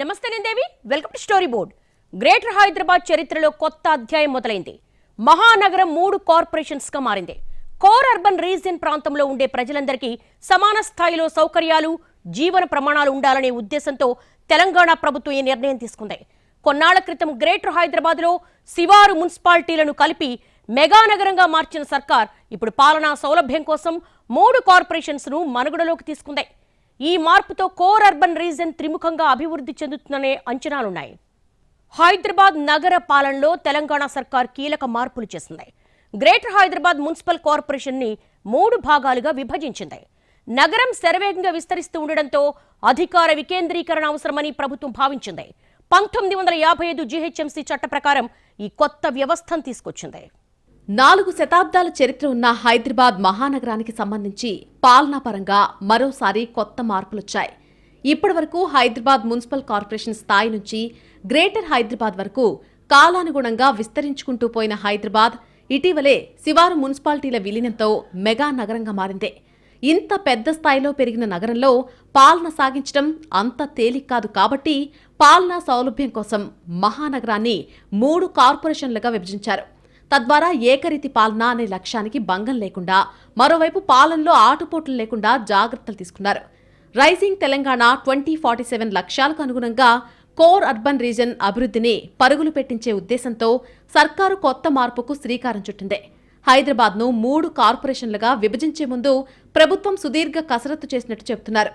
నమస్తే నేను Devi welcome to story board. Greater Hyderabad చరిత్రలో కొత్త అధ్యాయం మొదలైంది. మహానగరం మూడు కార్పొరేషన్స్గా మారింది. కోర్ అర్బన్ రీజియన్ ప్రాంతంలో ఉండే ప్రజలందరికీ సమాన స్థాయిలో సౌకర్యాలు జీవన ప్రమాణాలు ఉండాలనే ఉద్దేశంతో తెలంగాణ ప్రభుత్వం ఈ నిర్ణయం తీసుకుంది. కొన్నాళ్ళ క్రితం గ్రేటర్ హైదరాబాద్లో శివారు మున్సిపాలిటీలను కలిపి మెగా నగరంగా మార్చిన సర్కార్ ఇప్పుడు పాలనా సౌలభ్యం కోసం మూడు కార్పొరేషన్స్ను మనుగడలోకి తీసుకుంది. ఈ మార్పుతో కోర్ అర్బన్ రీజన్ త్రిముఖంగా అభివృద్ధి చెందుతుందనే అంచనాలున్నాయి. హైదరాబాద్ నగర పాలనలో తెలంగాణ సర్కార్ కీలక మార్పులు చేసింది. గ్రేటర్ హైదరాబాద్ మున్సిపల్ కార్పొరేషన్ని మూడు భాగాలుగా విభజించింది. నగరం శరవేగంగా విస్తరిస్తూ ఉండడంతో అధికార వికేంద్రీకరణ అవసరమని ప్రభుత్వం భావించింది. పంతొమ్మిది వందల యాభై ఐదు జీహెచ్ఎంసీ చట్ట ప్రకారం ఈ కొత్త వ్యవస్థను తీసుకొచ్చింది. నాలుగు శతాబ్దాల చరిత్ర ఉన్న హైదరాబాద్ మహానగరానికి సంబంధించి పాలనా పరంగా మరోసారి కొత్త మార్పులొచ్చాయి. ఇప్పటివరకు హైదరాబాద్ మున్సిపల్ కార్పొరేషన్ స్థాయి నుంచి గ్రేటర్ హైదరాబాద్ వరకు కాలానుగుణంగా విస్తరించుకుంటూ పోయిన హైదరాబాద్ ఇటీవలే శివారు మున్సిపాలిటీల విలీనంతో మెగా నగరంగా మారింది. ఇంత పెద్ద స్థాయిలో పెరిగిన నగరంలో పాలన సాగించడం అంత తేలిక కాదు కాబట్టి పాలనా సౌలభ్యం కోసం మహానగరాన్ని మూడు కార్పొరేషన్లుగా విభజించారు. తద్వారా ఏకరీతి పాలన అనే లక్ష్యానికి భంగం లేకుండా మరోవైపు పాలనలో ఆటుపోట్లు లేకుండా జాగ్రత్తలు తీసుకున్నారు. Rising Telangana twenty forty seven లక్ష్యాలకు అనుగుణంగా కోర్ అర్బన్ రీజన్ అభివృద్ధిని పరుగులు పెట్టించే ఉద్దేశంతో సర్కారు కొత్త మార్పుకు శ్రీకారం చుట్టింది. హైదరాబాద్ను మూడు కార్పొరేషన్లుగా విభజించే ముందు ప్రభుత్వం సుదీర్ఘ కసరత్తు చేసినట్టు చెబుతున్నారు.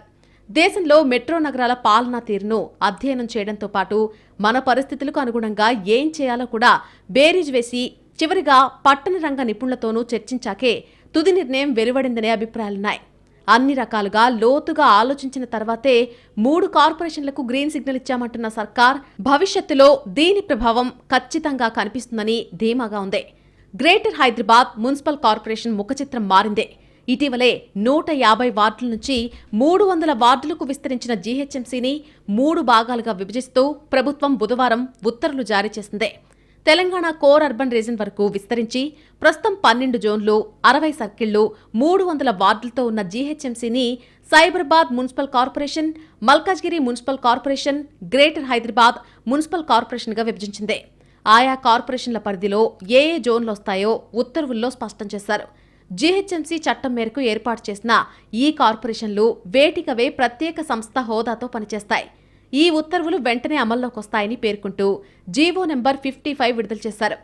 దేశంలో మెట్రో నగరాల పాలనా తీరును అధ్యయనం చేయడంతో పాటు మన పరిస్థితులకు అనుగుణంగా ఏం చేయాలో కూడా బేరీజ్ వేసి చివరిగా పట్టణ రంగ నిపుణులతోనూ చర్చించాకే తుది నిర్ణయం వెలువడిందనే అభిప్రాయాలున్నాయి. అన్ని రకాలుగా లోతుగా ఆలోచించిన తర్వాతే మూడు కార్పొరేషన్లకు గ్రీన్ సిగ్నల్ ఇచ్చామంటున్న సర్కార్ భవిష్యత్తులో దీని ప్రభావం ఖచ్చితంగా కనిపిస్తుందని ధీమాగా ఉంది. గ్రేటర్ హైదరాబాద్ మున్సిపల్ కార్పొరేషన్ ముఖచిత్రం మారిందే. ఇటీవలే నూట యాభై వార్డుల నుంచి మూడు వందల వార్డులకు విస్తరించిన జీహెచ్ఎంసీని మూడు భాగాలుగా విభజిస్తూ ప్రభుత్వం బుధవారం ఉత్తర్వులు జారీ చేసింది. తెలంగాణ కోర్ అర్బన్ రీజన్ వరకు విస్తరించి ప్రస్తుతం పన్నెండు జోన్లు అరవై సర్కిళ్ళు మూడు వందల వార్డులతో ఉన్న జీహెచ్ఎంసీని Cyberabad municipal corporation Malkajgiri municipal corporation greater Hyderabad municipal కార్పొరేషన్గా విభజించింది. ఆయా కార్పొరేషన్ల పరిధిలో ఏ ఏ జోన్లు వస్తాయో ఉత్తర్వుల్లో స్పష్టం చేశారు. జీహెచ్ఎంసీ చట్టం మేరకు ఏర్పాటు చేసిన ఈ కార్పొరేషన్లు వేటికవే ప్రత్యేక సంస్థ హోదాతో పనిచేస్తాయి. ఈ ఉత్తర్వులు వెంటనే అమల్లోకి వస్తాయని పేర్కొంటూ జీవో నెంబర్ ఫిఫ్టీ ఫైవ్ విడుదల చేశారు.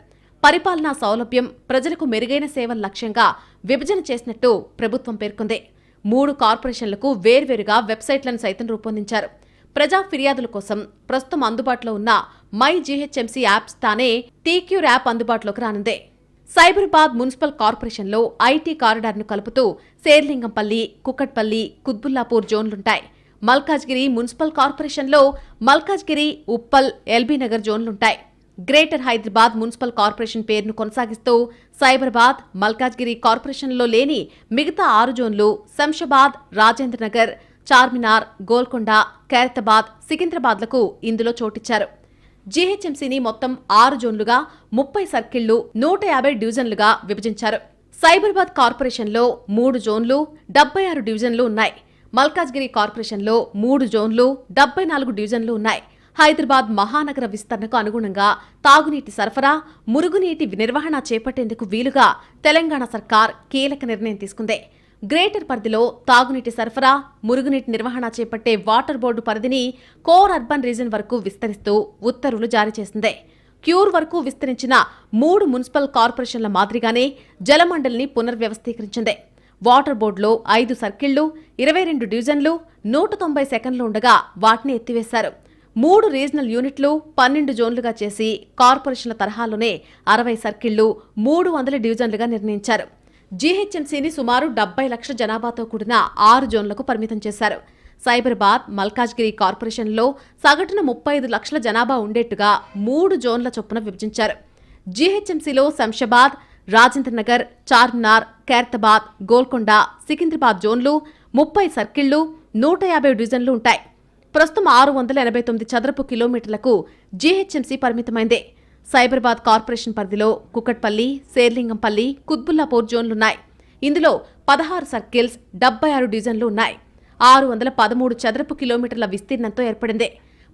పరిపాలనా సౌలభ్యం ప్రజలకు మెరుగైన సేవల లక్ష్యంగా విభజన చేసినట్టు ప్రభుత్వం పేర్కొంది. మూడు కార్పొరేషన్లకు వేర్వేరుగా వెబ్సైట్లను సైతం రూపొందించారు. ప్రజా ఫిర్యాదుల కోసం ప్రస్తుతం అందుబాటులో ఉన్న మై జీహెచ్ఎంసీ యాప్స్ తానే టీక్యూర్ యాప్ అందుబాటులోకి రానుంది. సైబరాబాద్ మున్సిపల్ కార్పొరేషన్లో ఐటీ కారిడార్ను కలుపుతూ శేర్లింగంపల్లి కుక్కట్పల్లి కుత్బుల్లాపూర్ జోన్లుంటాయి. మల్కాజ్గిరి మున్సిపల్ కార్పొరేషన్లో మల్కాజ్గిరి ఉప్పల్ ఎల్బీ నగర్ జోన్లుంటాయి. గ్రేటర్ హైదరాబాద్ మున్సిపల్ కార్పొరేషన్ పేరును కొనసాగిస్తూ సైబరాబాద్ మల్కాజ్గిరి కార్పొరేషన్లో లేని మిగతా ఆరు జోన్లు శంషాబాద్ రాజేంద్రనగర్ చార్మినార్ గోల్కొండ ఖైరతాబాద్ సికింద్రాబాద్లకు ఇందులో చోటిచ్చారు. జీహెచ్ఎంసీని మొత్తం ఆరు జోన్లుగా ముప్పై సర్కిళ్ళు నూట యాభై డివిజన్లుగా విభజించారు. సైబరాబాద్ కార్పొరేషన్లో మూడు జోన్లు డెబ్బై ఆరు డివిజన్లు ఉన్నాయి. మల్కాజ్గిరి కార్పొరేషన్లో మూడు జోన్లు డెబ్బై నాలుగు డివిజన్లు ఉన్నాయి. హైదరాబాద్ మహానగర విస్తరణకు అనుగుణంగా తాగునీటి సరఫరా మురుగునీటి నిర్వహణ చేపట్టేందుకు వీలుగా తెలంగాణ సర్కార్ కీలక నిర్ణయం తీసుకుంది. గ్రేటర్ పరిధిలో తాగునీటి సరఫరా మురుగునీటి నిర్వహణ చేపట్టే వాటర్ బోర్డు పరిధిని కోర్ అర్బన్ రీజన్ వరకు విస్తరిస్తూ ఉత్తర్వులు జారీ చేసింది. క్యూర్ వరకు విస్తరించిన మూడు మున్సిపల్ కార్పొరేషన్ల మాదిరిగానే జలమండలిని పునర్వ్యవస్థీకరించింది. వాటర్ బోర్డులో ఐదు సర్కిళ్ళు ఇరవై రెండు డివిజన్లు నూట తొంభై సెకండ్లు ఉండగా వాటిని ఎత్తివేశారు. మూడు రీజనల్ యూనిట్లు పన్నెండు జోన్లుగా చేసి కార్పొరేషన్ల తరహాలోనే అరవై సర్కిళ్ళు మూడు వందల డివిజన్లుగా నిర్ణయించారు. జీహెచ్ఎంసీని సుమారు డెబ్బై లక్షల జనాభాతో కూడిన ఆరు జోన్లకు పరిమితం చేశారు. సైబరాబాద్ మల్కాజ్గిరి కార్పొరేషన్లో సగటున ముప్పై ఐదు లక్షల జనాభా ఉండేట్టుగా మూడు జోన్ల చొప్పున విభజించారు. జీహెచ్ఎంసీలో శంషాబాద్ రాజేంద్ర నగర్ చార్మినార్ ఖైరతాబాద్ గోల్కొండ సికింద్రాబాద్ జోన్లు ముప్పై సర్కిళ్ళు నూట యాభై డివిజన్లు ఉంటాయి. ప్రస్తుతం ఆరు వందల ఎనభై తొమ్మిది చదరపు కిలోమీటర్లకు జీహెచ్ఎంసీ పరిమితమైంది. సైబరాబాద్ కార్పొరేషన్ పరిధిలో కుకట్పల్లి శేర్లింగంపల్లి కుత్బుల్లాపూర్ జోన్లున్నాయి. ఇందులో పదహారు సర్కిల్స్ డెబ్బై ఆరు డివిజన్లు ఉన్నాయి. ఆరు వందల పదమూడు చదరపు కిలోమీటర్ల విస్తీర్ణంతో ఏర్పడింది.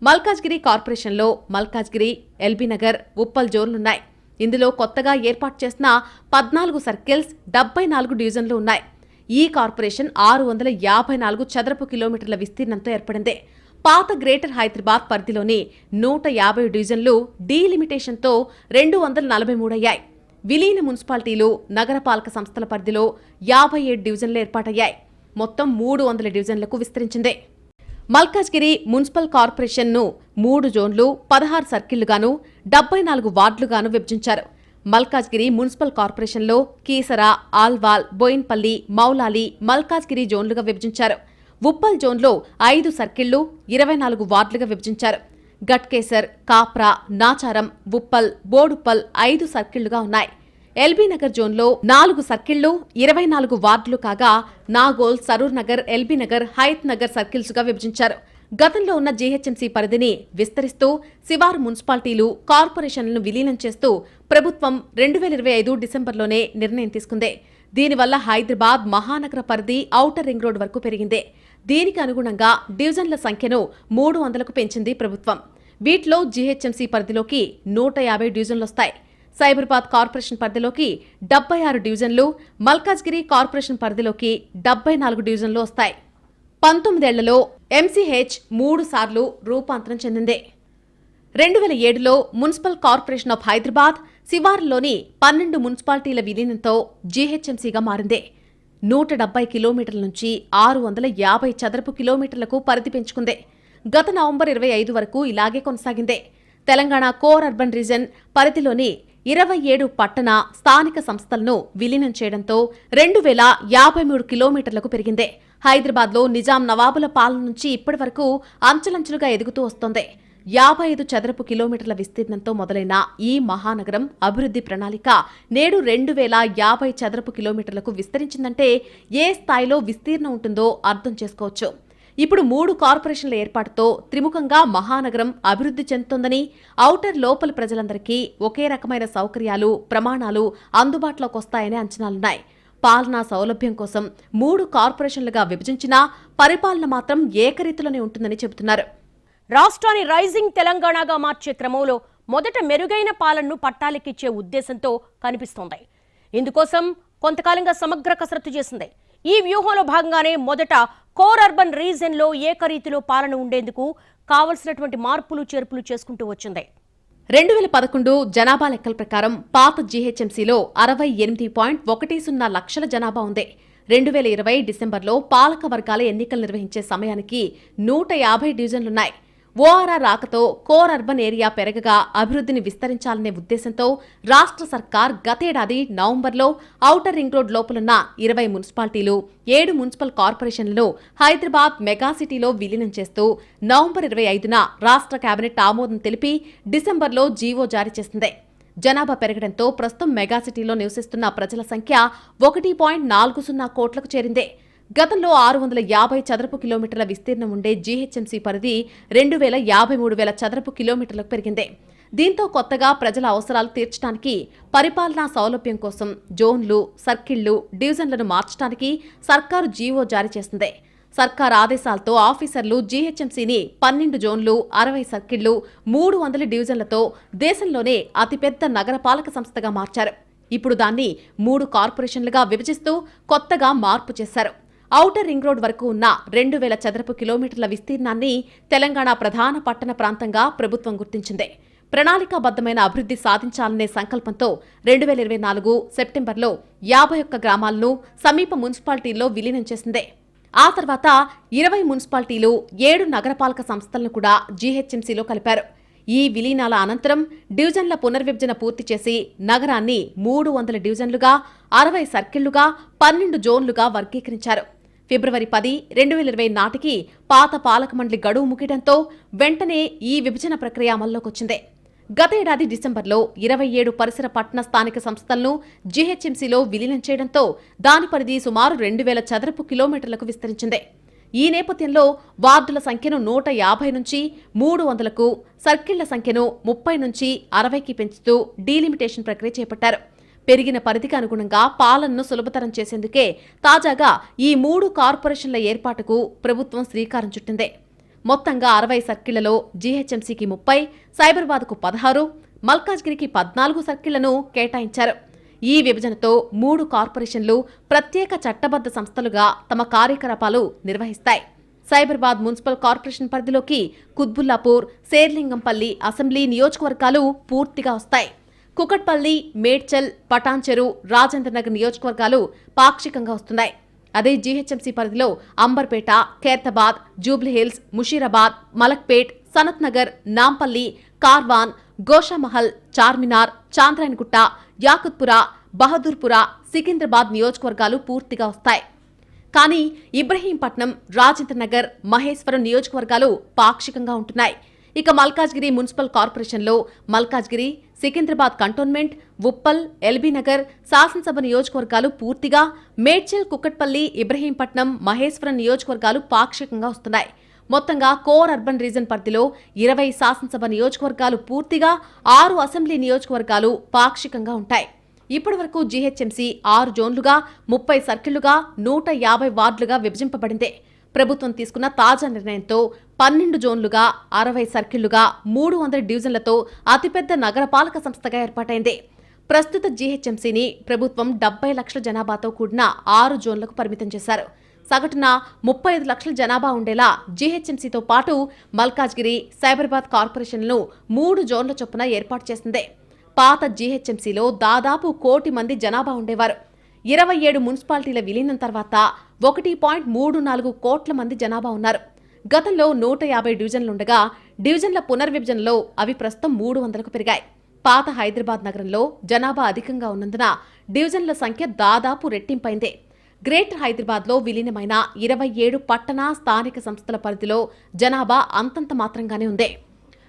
మల్కాజ్గిరి కార్పొరేషన్లో మల్కాజ్గిరి ఎల్బీనగర్ ఉప్పల్ జోన్లున్నాయి. ఇందులో కొత్తగా ఏర్పాటు చేసిన పద్నాలుగు సర్కిల్స్ డెబ్బై నాలుగు డివిజన్లు ఉన్నాయి. ఈ కార్పొరేషన్ ఆరు వందల యాభై నాలుగు చదరపు కిలోమీటర్ల విస్తీర్ణంతో ఏర్పడింది. పాత గ్రేటర్ హైదరాబాద్ పరిధిలోని నూట యాభై డివిజన్లు డీలిమిటేషన్తో రెండు వందల నలభై మూడు అయ్యాయి. విలీన మున్సిపాలిటీలు నగరపాలక సంస్థల పరిధిలో యాభై ఏడు డివిజన్లు ఏర్పాటయ్యాయి. మొత్తం మూడు వందల డివిజన్లకు విస్తరించింది. మల్కాజ్గిరి మున్సిపల్ కార్పొరేషన్ను మూడు జోన్లు పదహారు సర్కిళ్ళుగాను డెబ్బై నాలుగు వార్డులుగాను విభజించారు. మల్కాజ్గిరి మున్సిపల్ కార్పొరేషన్లో కీసరా ఆల్వాల్ బోయిన్పల్లి మౌలాలి మల్కాజ్గిరి జోన్లుగా విభజించారు. ఉప్పల్ జోన్లో ఐదు సర్కిళ్ళు ఇరవై నాలుగు వార్డులుగా విభజించారు. గట్కేసర్ కాప్రా నాచారం ఉప్పల్ బోడుప్పల్ ఐదు సర్కిళ్ళుగా ఉన్నాయి. ఎల్బీ నగర్ జోన్లో నాలుగు సర్కిళ్ళు ఇరవై నాలుగు వార్డులు కాగా నాగోల్ సరూర్ నగర్ ఎల్బీ నగర్ హయత్ నగర్ సర్కిల్స్గా విభజించారు. గతంలో ఉన్న జీహెచ్ఎంసీ పరిధిని విస్తరిస్తూ శివారు మున్సిపాలిటీలు కార్పొరేషన్లను విలీనం చేస్తూ ప్రభుత్వం రెండు వేల ఇరవై ఐదు డిసెంబర్లోనే నిర్ణయం తీసుకుంది. దీనివల్ల హైదరాబాద్ మహానగర పరిధి ఔటర్ రింగ్ రోడ్ వరకు పెరిగింది. దీనికి అనుగుణంగా డివిజన్ల సంఖ్యను మూడు వందలకు పెంచింది ప్రభుత్వం. వీటిలో జీహెచ్ఎంసీ పరిధిలోకి నూట యాభై డివిజన్లొస్తాయి సైబరాబాద్ కార్పొరేషన్ పరిధిలోకి డెబ్బై ఆరు డివిజన్లు మల్కాజ్గిరి కార్పొరేషన్ పరిధిలోకి డెబ్బై నాలుగు డివిజన్లు వస్తాయి. పంతొమ్మిదేళ్ళలో ఎంసీహెచ్ మూడు సార్లు రూపాంతరం చెందింది. రెండు వేల ఏడులో మున్సిపల్ కార్పొరేషన్ ఆఫ్ హైదరాబాద్ శివార్లోని పన్నెండు మున్సిపాలిటీల విలీనంతో జీహెచ్ఎంసీగా మారింది. నూట డెబ్బై కిలోమీటర్ల నుంచి ఆరు వందల యాభై చదరపు కిలోమీటర్లకు పరిధి పెంచుకుంది. గత నవంబర్ ఇరవై ఐదు వరకు ఇలాగే కొనసాగింది. తెలంగాణ కోర్ అర్బన్ రీజన్ పరిధిలోని ఇరవై ఏడు పట్టణ స్థానిక సంస్థలను విలీనం చేయడంతో రెండు వేల యాభై మూడు కిలోమీటర్లకు పెరిగింది. హైదరాబాద్లో నిజాం నవాబుల పాలన నుంచి ఇప్పటి వరకు అంచెలంచెలుగా ఎదుగుతూ వస్తోంది. యాభై ఐదు చదరపు కిలోమీటర్ల విస్తీర్ణంతో మొదలైన ఈ మహానగరం అభివృద్ధి ప్రణాళిక నేడు రెండు వేల యాభై చదరపు కిలోమీటర్లకు విస్తరించిందంటే ఏ స్థాయిలో విస్తీర్ణం ఉంటుందో అర్థం చేసుకోవచ్చు. ఇప్పుడు మూడు కార్పొరేషన్ల ఏర్పాటుతో త్రిముఖంగా మహానగరం అభివృద్ధి చెందుతోందని ఔటర్ లోపల ప్రజలందరికీ ఒకే రకమైన సౌకర్యాలు ప్రమాణాలు అందుబాటులోకి వస్తాయనే అంచనాలున్నాయి. పాలనా సౌలభ్యం కోసం మూడు కార్పొరేషన్లుగా విభజించినా పరిపాలన మాత్రం ఏకరీతిలోనే ఉంటుందని చెబుతున్నారు. రాష్ట్రాన్ని రైజింగ్ తెలంగాణగా మార్చే క్రమంలో మొదట మెరుగైన పాలనను పట్టాలెక్కిచ్చే ఉద్దేశంతో కనిపిస్తోంది. ఇందుకోసం కొంతకాలంగా సమగ్ర కసరత్తు చేసింది. ఈ వ్యూహంలో భాగంగానే మొదట కోర్ అర్బన్ రీజన్లో ఏకరీతిలో పాలన ఉండేందుకు కావలసినటువంటి మార్పులు చేర్పులు చేసుకుంటూ వచ్చింది. రెండు వేల పదకొండు జనాభా లెక్కల ప్రకారం పాత జీహెచ్ఎంసీలో అరవై ఎనిమిది పాయింట్ ఒకటి సున్నా లక్షల జనాభా ఉంది. రెండు వేల ఇరవై డిసెంబర్లో పాలక వర్గాల ఎన్నికలు నిర్వహించే సమయానికి నూట యాభై డివిజన్లున్నాయి. ఓఆర్ఆర్ రాకతో కోర్ అర్బన్ ఏరియా పెరగగా అభివృద్ధిని విస్తరించాలనే ఉద్దేశంతో రాష్ట్ర సర్కార్ గతేడాది నవంబర్లో ఔటర్ రింగ్ రోడ్ లోపలున్న ఇరవై మున్సిపాలిటీలు ఏడు మున్సిపల్ కార్పొరేషన్లను హైదరాబాద్ మెగాసిటీలో విలీనం చేస్తూ నవంబర్ ఇరవై ఐదున రాష్ట్ర కేబినెట్ ఆమోదం తెలిపి డిసెంబర్లో జీవో జారీ చేసింది. జనాభా పెరగడంతో ప్రస్తుతం మెగాసిటీలో నివసిస్తున్న ప్రజల సంఖ్య ఒకటి పాయింట్ నాలుగు సున్నా కోట్లకు చేరింది. గతంలో ఆరు వందల యాభై చదరపు కిలోమీటర్ల విస్తీర్ణం ఉండే జీహెచ్ఎంసీ పరిధి రెండు వేల యాభై మూడు వేల చదరపు కిలోమీటర్లకు పెరిగింది. దీంతో కొత్తగా ప్రజల అవసరాలు తీర్చడానికి పరిపాలనా సౌలభ్యం కోసం జోన్లు సర్కిళ్ళు డివిజన్లను మార్చడానికి సర్కారు జీవో జారీ చేసింది. సర్కార్ ఆదేశాలతో ఆఫీసర్లు జీహెచ్ఎంసీని పన్నెండు జోన్లు అరవై సర్కిళ్ళు మూడు వందల డివిజన్లతో దేశంలోనే అతిపెద్ద నగరపాలక సంస్థగా మార్చారు. ఇప్పుడు దాన్ని మూడు కార్పొరేషన్లుగా విభజిస్తూ కొత్తగా మార్పు చేశారు. ఔటర్ రింగ్ రోడ్ వరకు ఉన్న రెండు వేల చదరపు కిలోమీటర్ల విస్తీర్ణాన్ని తెలంగాణ ప్రధాన పట్టణ ప్రాంతంగా ప్రభుత్వం గుర్తించింది. ప్రణాళికాబద్ధమైన అభివృద్ధి సాధించాలనే సంకల్పంతో రెండు వేల ఇరవై నాలుగు సెప్టెంబర్లో యాభై ఒక్క గ్రామాలను సమీప మున్సిపాలిటీల్లో విలీనం చేసింది. ఆ తర్వాత ఇరవై మున్సిపాలిటీలు ఏడు నగరపాలక సంస్థలను కూడా జీహెచ్ఎంసీలో కలిపారు. ఈ విలీనాల అనంతరం డివిజన్ల పునర్విభజన పూర్తి చేసి నగరాన్ని మూడు వందల డివిజన్లుగా అరవై సర్కిళ్ళుగా పన్నెండు జోన్లుగా వర్గీకరించారు. ఫిబ్రవరి పది రెండు వేల ఇరవై నాటికి పాత పాలక మండలి గడువు ముగియడంతో వెంటనే ఈ విభజన ప్రక్రియ అమల్లోకొచ్చింది. గత ఏడాది డిసెంబర్లో ఇరవై ఏడు పరిసర పట్టణ స్థానిక సంస్థలను జీహెచ్ఎంసీలో విలీనం చేయడంతో దాని పరిధి సుమారు రెండు వేల చదరపు కిలోమీటర్లకు విస్తరించింది. ఈ నేపథ్యంలో వార్డుల సంఖ్యను నూట యాభై నుంచి మూడు వందలకు సర్కిళ్ళ సంఖ్యను ముప్పై నుంచి అరవైకి పెంచుతూ డీలిమిటేషన్ ప్రక్రియ చేపట్టారు. పెరిగిన పరిధికి అనుగుణంగా పాలనను సులభతరం చేసేందుకే తాజాగా ఈ మూడు కార్పొరేషన్ల ఏర్పాటుకు ప్రభుత్వం శ్రీకారం చుట్టింది. మొత్తంగా అరవై సర్కిళ్ళలో జీహెచ్ఎంసీకి ముప్పై సైబరాబాద్కు పదహారు మల్కాజ్గిరికి పద్నాలుగు సర్కిళ్ళను కేటాయించారు. ఈ విభజనతో మూడు కార్పొరేషన్లు ప్రత్యేక చట్టబద్ధ సంస్థలుగా తమ కార్యకలాపాలు నిర్వహిస్తాయి. సైబరాబాద్ మున్సిపల్ కార్పొరేషన్ పరిధిలోకి కుత్బుల్లాపూర్ శేర్లింగంపల్లి అసెంబ్లీ నియోజకవర్గాలు పూర్తిగా వస్తాయి. కుకట్పల్లి మేడ్చల్ పటాన్చెరు రాజేంద్రనగర్ నియోజకవర్గాలు పాక్షికంగా వస్తున్నాయి. అదే జీహెచ్ఎంసీ పరిధిలో అంబర్పేట ఖేర్తాబాద్ జూబ్లీహిల్స్ ముషీరాబాద్ మలక్పేట్ సనత్ నగర్ నాంపల్లి కార్వాన్ గోషామహల్ చార్మినార్ చాంద్రాయణగుట్ట యాకుత్పుర బహదూర్పుర సికింద్రాబాద్ నియోజకవర్గాలు పూర్తిగా వస్తాయి. కానీ ఇబ్రహీంపట్నం రాజేంద్రనగర్ మహేశ్వరం నియోజకవర్గాలు పాక్షికంగా ఉంటున్నాయి. ఇక మల్కాజ్గిరి మున్సిపల్ కార్పొరేషన్లో మల్కాజ్గిరి సికింద్రాబాద్ కంటోన్మెంట్ ఉప్పల్ ఎల్బీనగర్ శాసనసభ నియోజకవర్గాలు పూర్తిగా మేడ్చల్ కుక్కట్పల్లి ఇబ్రహీంపట్నం మహేశ్వరం నియోజకవర్గాలు పాక్షికంగా వస్తున్నాయి. మొత్తంగా కోర్ అర్బన్ రీజన్ పరిధిలో ఇరవై శాసనసభ నియోజకవర్గాలు పూర్తిగా ఆరు అసెంబ్లీ నియోజకవర్గాలు పాక్షికంగా ఉంటాయి. ఇప్పటి వరకు జీహెచ్ఎంసీ ఆరు జోన్లుగా ముప్పై సర్కిళ్ళుగా నూట యాభై వార్డులుగా విభజింపబడింది. ప్రభుత్వం తీసుకున్న తాజా నిర్ణయంతో పన్నెండు జోన్లుగా అరవై సర్కిళ్ళుగా మూడు వందల డివిజన్లతో అతిపెద్ద నగరపాలక సంస్థగా ఏర్పాటైంది. ప్రస్తుత జీహెచ్ఎంసీని ప్రభుత్వం డెబ్బై లక్షల జనాభాతో కూడిన ఆరు జోన్లకు పరిమితం చేశారు. సగటున ముప్పై ఐదు లక్షల జనాభా ఉండేలా జీహెచ్ఎంసీతో పాటు మల్కాజ్గిరి సైబరాబాద్ కార్పొరేషన్లను మూడు జోన్ల చొప్పున ఏర్పాటు చేసింది. పాత జీహెచ్ఎంసీలో దాదాపు కోటి మంది జనాభా ఉండేవారు. ఇరవై ఏడు మున్సిపాలిటీల విలీనం తర్వాత ఒకటి పాయింట్ మూడు నాలుగు కోట్ల మంది జనాభా ఉన్నారు. గతంలో నూట యాభై డివిజన్లుండగా డివిజన్ల పునర్విభజనలో అవి ప్రస్తుతం మూడు వందలకు పెరిగాయి. పాత హైదరాబాద్ నగరంలో జనాభా అధికంగా ఉన్నందున డివిజన్ల సంఖ్య దాదాపు రెట్టింపైంది. గ్రేటర్ హైదరాబాద్లో విలీనమైన ఇరవై ఏడు పట్టణ స్థానిక సంస్థల పరిధిలో జనాభా అంతంత మాత్రంగానే ఉంది.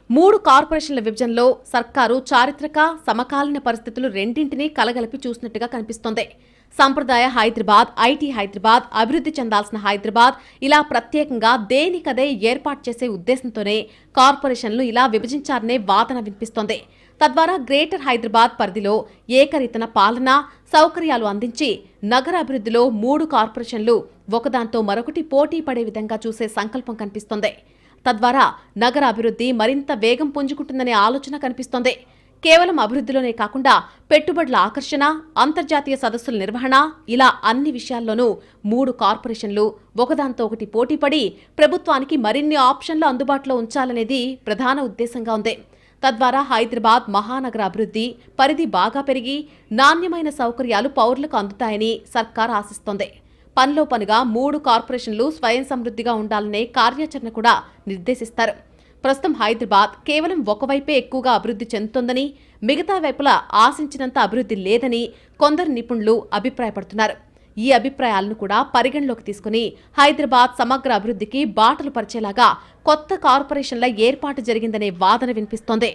మూడు కార్పొరేషన్ల విభజనలో సర్కారు చారిత్రక సమకాలీన పరిస్థితులు రెండింటినీ కలగలిపి చూసినట్టుగా కనిపిస్తోంది. సంప్రదాయ హైదరాబాద్ ఐటీ హైదరాబాద్ అభివృద్ధి చెందాల్సిన హైదరాబాద్ ఇలా ప్రత్యేకంగా దేనికదే ఏర్పాటు చేసే ఉద్దేశంతోనే కార్పొరేషన్లు ఇలా విభజించారనే వాదన వినిపిస్తోంది. తద్వారా గ్రేటర్ హైదరాబాద్ పరిధిలో ఏకరీతన పాలన సౌకర్యాలు అందించి నగర అభివృద్ధిలో మూడు కార్పొరేషన్లు ఒకదాంతో మరొకటి పోటీ పడే విధంగా చూసే సంకల్పం కనిపిస్తోంది. తద్వారా నగర అభివృద్ధి మరింత వేగం పుంజుకుంటుందనే ఆలోచన కనిపిస్తోంది. కేవలం అభివృద్ధిలోనే కాకుండా పెట్టుబడుల ఆకర్షణ అంతర్జాతీయ సదస్సుల నిర్వహణ ఇలా అన్ని విషయాల్లోనూ మూడు కార్పొరేషన్లు ఒకదాంతో ఒకటి పోటీపడి ప్రభుత్వానికి మరిన్ని ఆప్షన్లు అందుబాటులో ఉంచాలనేది ప్రధాన ఉద్దేశంగా ఉంది. తద్వారా హైదరాబాద్ మహానగర అభివృద్ధి పరిధి బాగా పెరిగి నాణ్యమైన సౌకర్యాలు పౌరులకు అందుతాయని సర్కార్ ఆశిస్తోంది. పనిలో పనిగా మూడు కార్పొరేషన్లు స్వయం సమృద్ధిగా ఉండాలనే కార్యాచరణ కూడా నిర్దేశిస్తారు. ప్రస్తుతం హైదరాబాద్ కేవలం ఒకవైపే ఎక్కువగా అభివృద్ధి చెందుతోందని మిగతా వైపులా ఆశించినంత అభివృద్ధి లేదని కొందరు నిపుణులు అభిప్రాయపడుతున్నారు. ఈ అభిప్రాయాలను కూడా పరిగణలోకి తీసుకుని హైదరాబాద్ సమగ్ర అభివృద్ధికి బాటలు పరిచేలాగా కొత్త కార్పొరేషన్ల ఏర్పాటు జరిగిందనే వాదన వినిపిస్తోంది.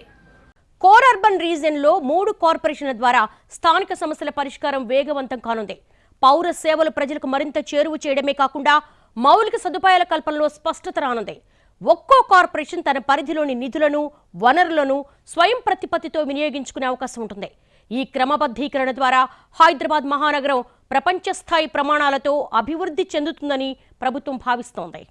కోర్ అర్బన్ రీజియన్లో మూడు కార్పొరేషన్ల ద్వారా స్థానిక సమస్యల పరిష్కారం వేగవంతం కానుంది. పౌర సేవలు ప్రజలకు మరింత చేరువ చేయడమే కాకుండా మౌలిక సదుపాయాల కల్పనలో స్పష్టత రానుంది. ఒక్కో కార్పొరేషన్ తన పరిధిలోని నిధులను వనరులను స్వయం ప్రతిపత్తితో వినియోగించుకునే అవకాశం ఉంటుంది. ఈ క్రమబద్ధీకరణ ద్వారా హైదరాబాద్ మహానగరం ప్రపంచ స్థాయి ప్రమాణాలతో అభివృద్ధి చెందుతుందని ప్రభుత్వం భావిస్తోంది.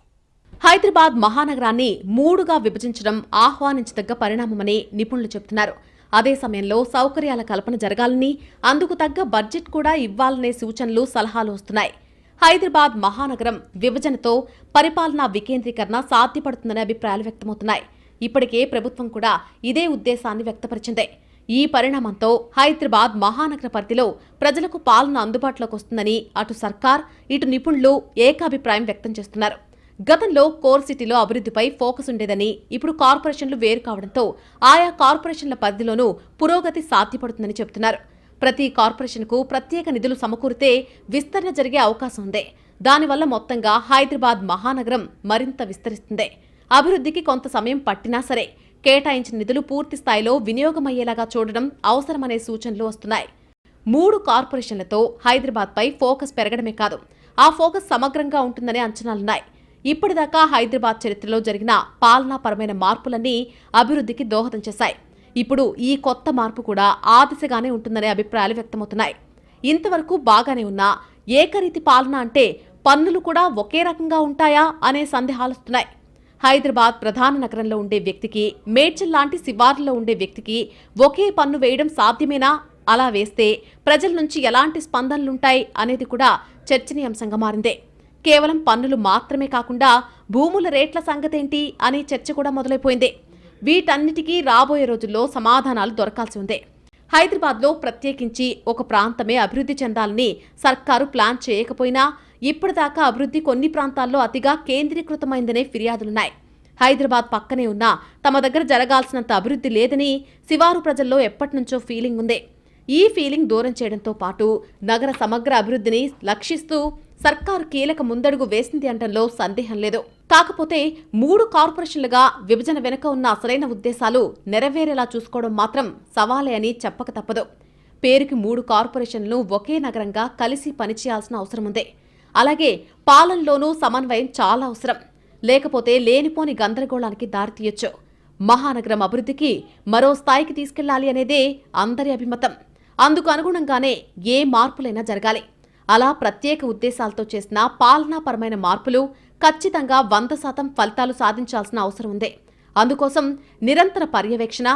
హైదరాబాద్ మహానగరాన్ని మూడుగా విభజించడం ఆహ్వానించదగ్గ పరిణామమని నిపుణులు చెబుతున్నారు. అదే సమయంలో సౌకర్యాల కల్పన జరగాలని అందుకు తగ్గ బడ్జెట్ కూడా ఇవ్వాలనే సూచనలు సలహాలు వస్తున్నాయి. హైదరాబాద్ మహానగరం విభజనతో పరిపాలనా వికేంద్రీకరణ సాధ్యపడుతుందనే అభిప్రాయాలు వ్యక్తమవుతున్నాయి. ఇప్పటికే ప్రభుత్వం కూడా ఇదే ఉద్దేశాన్ని వ్యక్తపరిచింది. ఈ పరిణామంతో హైదరాబాద్ మహానగర పరిధిలో ప్రజలకు పాలన అందుబాటులోకి వస్తుందని అటు సర్కార్ ఇటు నిపుణులు ఏకాభిప్రాయం వ్యక్తం చేస్తున్నారు. గతంలో కోర్ సిటీలో అభివృద్ధిపై ఫోకస్ ఉండేదని ఇప్పుడు కార్పొరేషన్లు వేరు కావడంతో ఆయా కార్పొరేషన్ల పరిధిలోనూ పురోగతి సాధ్యపడుతుందని చెబుతున్నారు. ప్రతి కార్పొరేషన్కు ప్రత్యేక నిధులు సమకూరితే విస్తరణ జరిగే అవకాశం ఉంది. దానివల్ల మొత్తంగా హైదరాబాద్ మహానగరం మరింత విస్తరిస్తుంది. అభివృద్ధికి కొంత సమయం పట్టినా సరే కేటాయించిన నిధులు పూర్తి స్థాయిలో వినియోగమయ్యేలాగా చూడడం అవసరమనే సూచనలు వస్తున్నాయి. మూడు కార్పొరేషన్లతో హైదరాబాద్పై ఫోకస్ పెరగడమే కాదు ఆ ఫోకస్ సమగ్రంగా ఉంటుందనే అంచనాలున్నాయి. ఇప్పటిదాకా హైదరాబాద్ చరిత్రలో జరిగిన పాలనాపరమైన మార్పులన్నీ అభివృద్ధికి దోహదం చేశాయి. ఇప్పుడు ఈ కొత్త మార్పు కూడా ఆ దిశగానే ఉంటుందనే అభిప్రాయాలు వ్యక్తమవుతున్నాయి. ఇంతవరకు బాగానే ఉన్నా ఏకరీతి పాలన అంటే పన్నులు కూడా ఒకే రకంగా ఉంటాయా అనే సందేహాలొస్తున్నాయి హైదరాబాద్ ప్రధాన నగరంలో ఉండే వ్యక్తికి మేడ్చల్ లాంటి శివార్లలో ఉండే వ్యక్తికి ఒకే పన్ను వేయడం సాధ్యమేనా? అలా వేస్తే ప్రజల నుంచి ఎలాంటి స్పందనలుంటాయి అనేది కూడా చర్చనీయాంశంగా మారిందే. కేవలం పన్నులు మాత్రమే కాకుండా భూముల రేట్ల సంగతేంటి అనే చర్చ కూడా మొదలైపోయింది. వీటన్నిటికీ రాబోయే రోజుల్లో సమాధానాలు దొరకాల్సి ఉంది. హైదరాబాద్లో ప్రత్యేకించి ఒక ప్రాంతమే అభివృద్ధి చెందాలని సర్కారు ప్లాన్ చేయకపోయినా ఇప్పటిదాకా అభివృద్ధి కొన్ని ప్రాంతాల్లో అతిగా కేంద్రీకృతమైందనే ఫిర్యాదులున్నాయి. హైదరాబాద్ పక్కనే ఉన్న తమ దగ్గర జరగాల్సినంత అభివృద్ధి లేదని శివారు ప్రజల్లో ఎప్పటినుంచో ఫీలింగ్ ఉంది. ఈ ఫీలింగ్ దూరం చేయడంతో పాటు నగర సమగ్ర అభివృద్ధిని లక్షిస్తూ సర్కారు కీలక ముందడుగు వేసింది అంటంలో సందేహం లేదు. కాకపోతే మూడు కార్పొరేషన్లుగా విభజన వెనుక ఉన్న అసలైన ఉద్దేశాలు నెరవేరేలా చూసుకోవడం మాత్రం సవాలే అని చెప్పక తప్పదు. పేరుకి మూడు కార్పొరేషన్లను ఒకే నగరంగా కలిసి పనిచేయాల్సిన అవసరం ఉంది. అలాగే పాలనలోనూ సమన్వయం చాలా అవసరం. లేకపోతే లేనిపోని గందరగోళానికి దారితీయొచ్చు మహానగరం అభివృద్ధికి మరో స్థాయికి తీసుకెళ్ళాలి అనేదే అందరి అభిమతం. అందుకు అనుగుణంగానే ఏ మార్పులైనా జరగాలి. అలా ప్రత్యేక ఉద్దేశాలతో చేసిన పాలనాపరమైన మార్పులు ఖచ్చితంగా వంద శాతం ఫలితాలు సాధించాల్సిన అవసరం ఉంది. అందుకోసం నిరంతర పర్యవేక్షణ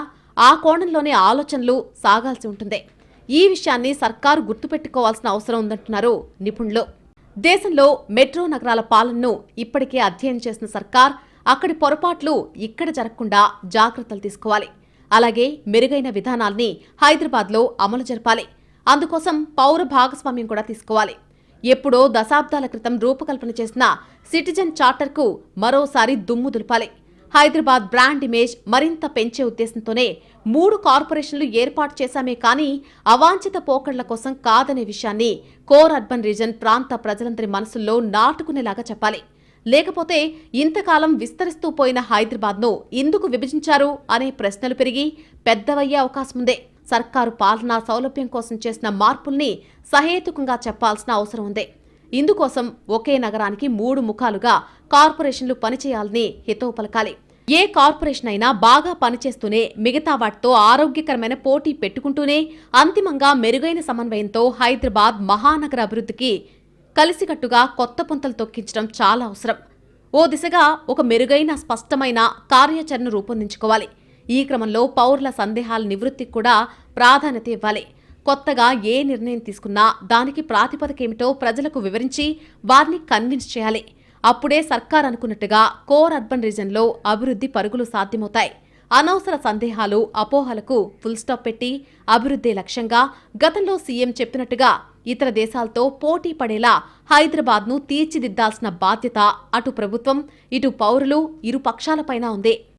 ఆ కోణంలోనే ఆలోచనలు సాగాల్సి ఉంటుంది. ఈ విషయాన్ని సర్కారు గుర్తుపెట్టుకోవాల్సిన అవసరం ఉందంటున్నారు నిపుణులు. దేశంలో మెట్రో నగరాల పాలనను ఇప్పటికే అధ్యయనం చేసిన సర్కార్ అక్కడి పొరపాట్లు ఇక్కడ జరగకుండా జాగ్రత్తలు తీసుకోవాలి. అలాగే మెరుగైన విధానాల్ని హైదరాబాద్లో అమలు జరపాలి. అందుకోసం పౌర భాగస్వామ్యం కూడా తీసుకోవాలి. ఎప్పుడో దశాబ్దాల క్రితం రూపకల్పన చేసిన సిటిజన్ చార్టర్కు మరోసారి దుమ్ము దులపాలి. హైదరాబాద్ బ్రాండ్ ఇమేజ్ మరింత పెంచే ఉద్దేశంతోనే మూడు కార్పొరేషన్లు ఏర్పాటు చేశామే కానీ అవాంఛిత పోకడ్ల కోసం కాదనే విషయాన్ని కోర్ అర్బన్ రీజన్ ప్రాంత ప్రజలందరి మనసుల్లో నాటుకునేలాగా చెప్పాలి. లేకపోతే ఇంతకాలం విస్తరిస్తూ పోయిన హైదరాబాద్ను ఎందుకు విభజించారు అనే ప్రశ్నలు పెరిగి పెద్దవయ్యే అవకాశముందే. సర్కారు పాలనా సౌలభ్యం కోసం చేసిన మార్పుల్ని సహేతుకంగా చెప్పాల్సిన అవసరం ఉంది. ఇందుకోసం ఒకే నగరానికి మూడు ముఖాలుగా కార్పొరేషన్లు పనిచేయాలని హితవు పలకాలి. ఏ కార్పొరేషన్ అయినా బాగా పనిచేస్తూనే మిగతా వాటితో ఆరోగ్యకరమైన పోటీ పెట్టుకుంటూనే అంతిమంగా మెరుగైన సమన్వయంతో హైదరాబాద్ మహానగర అభివృద్ధికి కలిసికట్టుగా కొత్త పుంతలు తొక్కించడం చాలా అవసరం. ఓ దిశగా ఒక మెరుగైన స్పష్టమైన కార్యాచరణ రూపొందించుకోవాలి. ఈ క్రమంలో పౌరుల సందేహాల నివృత్తికి కూడా ప్రాధాన్యత ఇవ్వాలి. కొత్తగా ఏ నిర్ణయం తీసుకున్నా దానికి ప్రాతిపదికేమిటో ప్రజలకు వివరించి వారిని కన్విన్స్ చేయాలి. అప్పుడే సర్కార్ అనుకున్నట్టుగా కోర్ అర్బన్ రీజన్లో అభివృద్ధి పరుగులు సాధ్యమవుతాయి. అనవసర సందేహాలు అపోహలకు ఫుల్ స్టాప్ పెట్టి అభివృద్ధి లక్ష్యంగా గతంలో సీఎం చెప్పినట్టుగా ఇతర దేశాలతో పోటీ పడేలా హైదరాబాద్ను తీర్చిదిద్దాల్సిన బాధ్యత అటు ప్రభుత్వం ఇటు పౌరులు ఇరు పక్షాలపైన ఉంది.